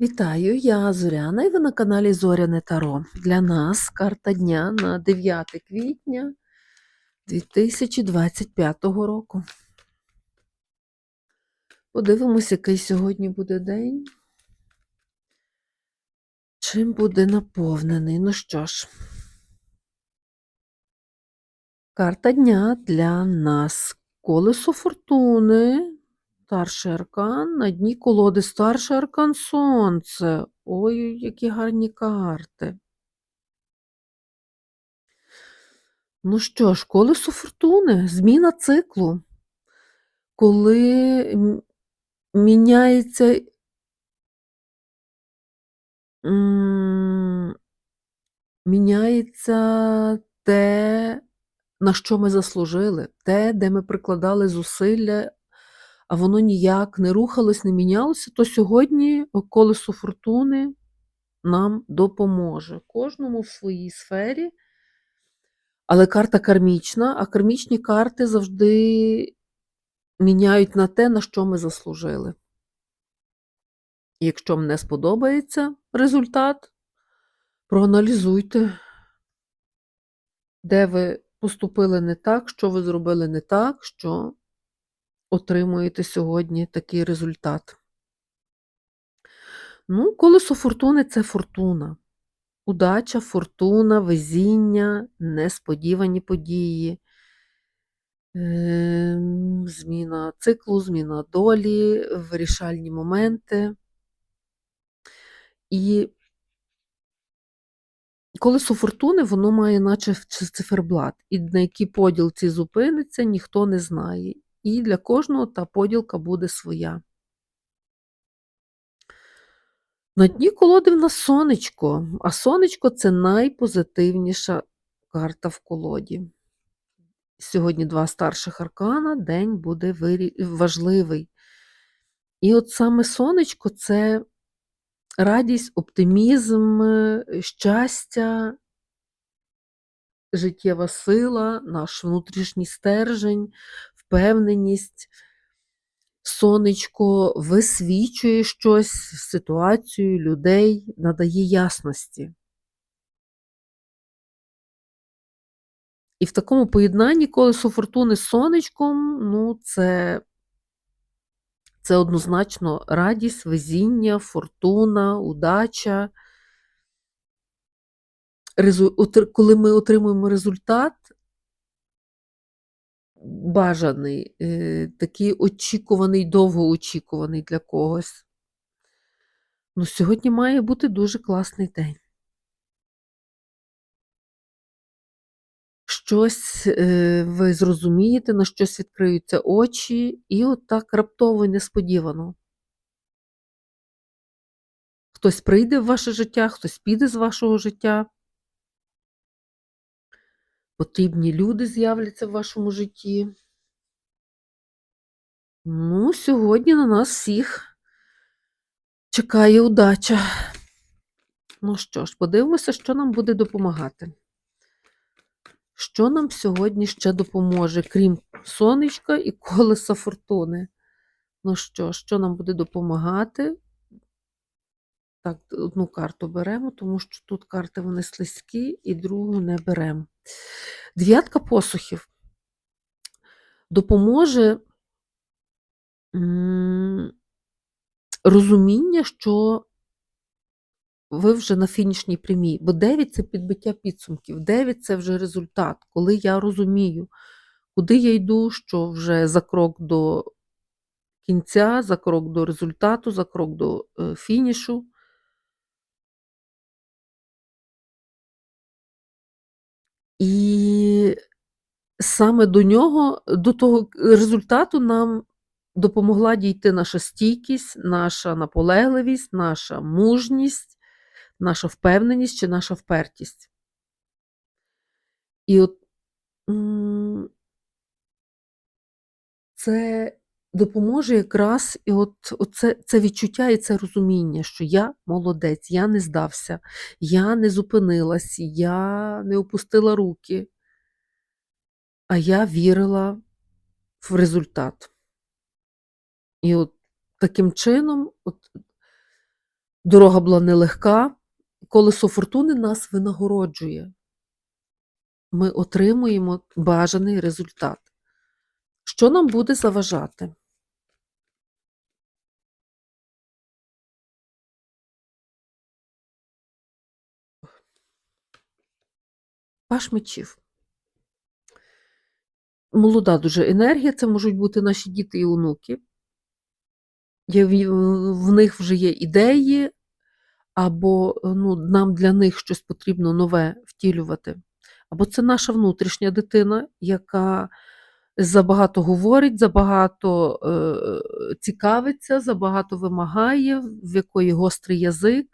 Вітаю, я Зоряна, і ви на каналі Зоряне Таро. Для нас карта дня на 9 квітня 2025 року. Подивимось, який сьогодні буде день. Чим буде наповнений? Ну що ж, карта дня для нас. Колесо фортуни. Старший аркан, на дні колоди старший аркан сонце. Ой, які гарні карти. Ну що ж, колесо фортуни, зміна циклу. Коли міняється міняється те, на що ми заслужили, те, де ми прикладали зусилля, а воно ніяк не рухалось, не мінялося, то сьогодні колесо фортуни нам допоможе. Кожному в своїй сфері. Але карта кармічна, а кармічні карти завжди міняють на те, на що ми заслужили. Якщо не сподобається результат, проаналізуйте, де ви поступили не так, що ви зробили не так, що отримуєте сьогодні такий результат. Ну, колесо фортуни це фортуна. Удача, фортуна, везіння, несподівані події, ем, зміна циклу, зміна долі, вирішальні моменти. І колесо фортуни, воно має наче циферблат, і на якій поділці зупиниться, ніхто не знає. І для кожного та поділка буде своя. На дні колоди в нас сонечко, а сонечко це найпозитивніша карта в колоді. Сьогодні два старших аркана, день буде важливий. І от саме сонечко це радість, оптимізм, щастя, життєва сила, наш внутрішній стержень, впевненість. Сонечко висвічує щось, ситуацію, людей, надає ясності. І в такому поєднанні колесо фортуни з сонечком, ну, це, це однозначно радість, везіння, фортуна, удача. Коли ми отримуємо результат, бажаний, е, такий очікуваний, довгоочікуваний для когось. Ну, сьогодні має бути дуже класний день. Щось е, ви зрозумієте, на щось відкриються очі, і от так раптово і несподівано. Хтось прийде в ваше життя, хтось піде з вашого життя. Потрібні люди з'являться в вашому житті. Ну, сьогодні на нас всіх чекає удача. Ну що ж, подивимося, що нам буде допомагати. Що нам сьогодні ще допоможе, крім сонечка і колеса фортуни? Ну що, що нам буде допомагати? Так, одну карту беремо, тому що тут карти вони слизькі, і другу не беремо. Дев'ятка посухів допоможе розуміння, що ви вже на фінішній прямій, бо 9 це підбиття підсумків, 9 це вже результат, коли я розумію, куди я йду, що вже за крок до кінця, за крок до результату, за крок до е, фінішу. І саме до нього, до того результату нам допомогла дійти наша стійкість, наша наполегливість, наша мужність, наша впевненість чи наша впертість. І от це допоможе якраз і от, оце, це відчуття і це розуміння, що я молодець, я не здався, я не зупинилась, я не опустила руки, а я вірила в результат. І от таким чином, от Дорога була нелегка. Колесо фортуни нас винагороджує. Ми отримуємо бажаний результат. Що нам буде заважати? Паш мечів. Молода дуже енергія, це можуть бути наші діти і онуки. В них вже є ідеї, або ну, нам для них щось потрібно нове втілювати. Або це наша внутрішня дитина, яка забагато говорить, забагато е, цікавиться, забагато вимагає, в якої гострий язик,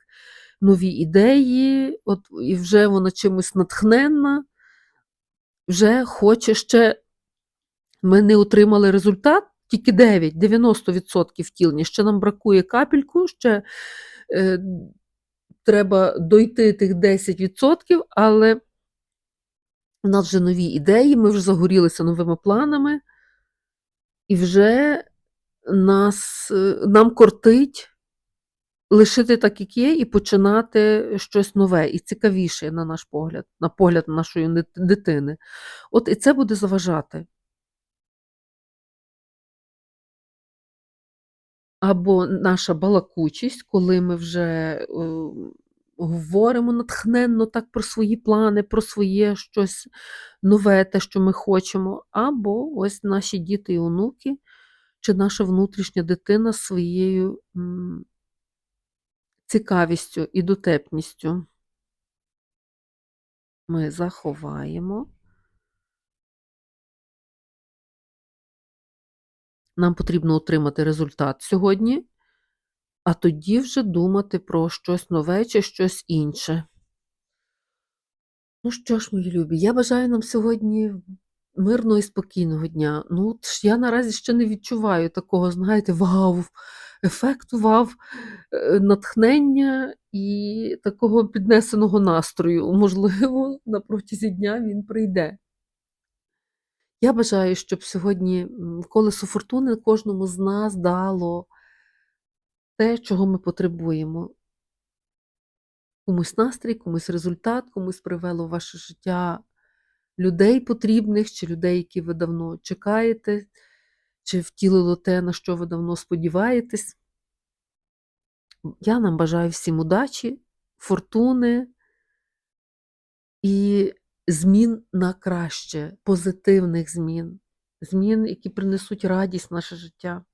нові ідеї, от, і вже вона чимось натхненна, вже хоче ще. Ми не отримали результат, тільки 9, 90% втілення. Ще нам бракує капельку, ще е, треба дойти тих 10%, але у нас вже нові ідеї, ми вже загорілися новими планами, і вже нас, е, нам кортить лишити так, як є, і починати щось нове і цікавіше, на наш погляд, на погляд нашої дитини. От і це буде заважати. Або наша балакучість, коли ми вже е, говоримо натхненно так про свої плани, про своє щось нове, те, що ми хочемо, або ось наші діти і онуки, чи наша внутрішня дитина своєю цікавістю і дотепністю. Ми заховаємо. Нам потрібно отримати результат сьогодні, а тоді вже думати про щось нове чи щось інше. Ну що ж, мої любі, я бажаю нам сьогодні мирного і спокійного дня. Ну, от я наразі ще не відчуваю такого, знаєте, вау, ефекту вау, е, натхнення і такого піднесеного настрою. Можливо, на протязі дня він прийде. Я бажаю, щоб сьогодні колесо фортуни кожному з нас дало те, чого ми потребуємо. Комусь настрій, комусь результат, комусь привело в ваше життя людей потрібних, чи людей, які ви давно чекаєте, чи втілило те, на що ви давно сподіваєтесь. Я нам бажаю всім удачі, фортуни і змін на краще, позитивних змін, змін, які принесуть радість в наше життя.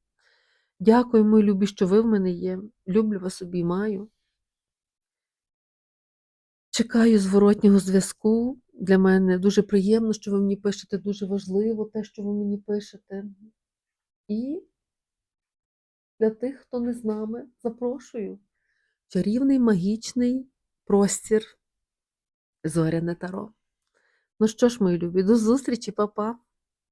Дякую, мої любі, що ви в мене є. Люблю вас обіймаю. Чекаю зворотнього зв'язку. Для мене дуже приємно, що ви мені пишете, дуже важливо те, що ви мені пишете. І для тих, хто не з нами, запрошую. Чарівний магічний простір Зоряне Таро. Ну що ж, мої любі, до зустрічі, па-па!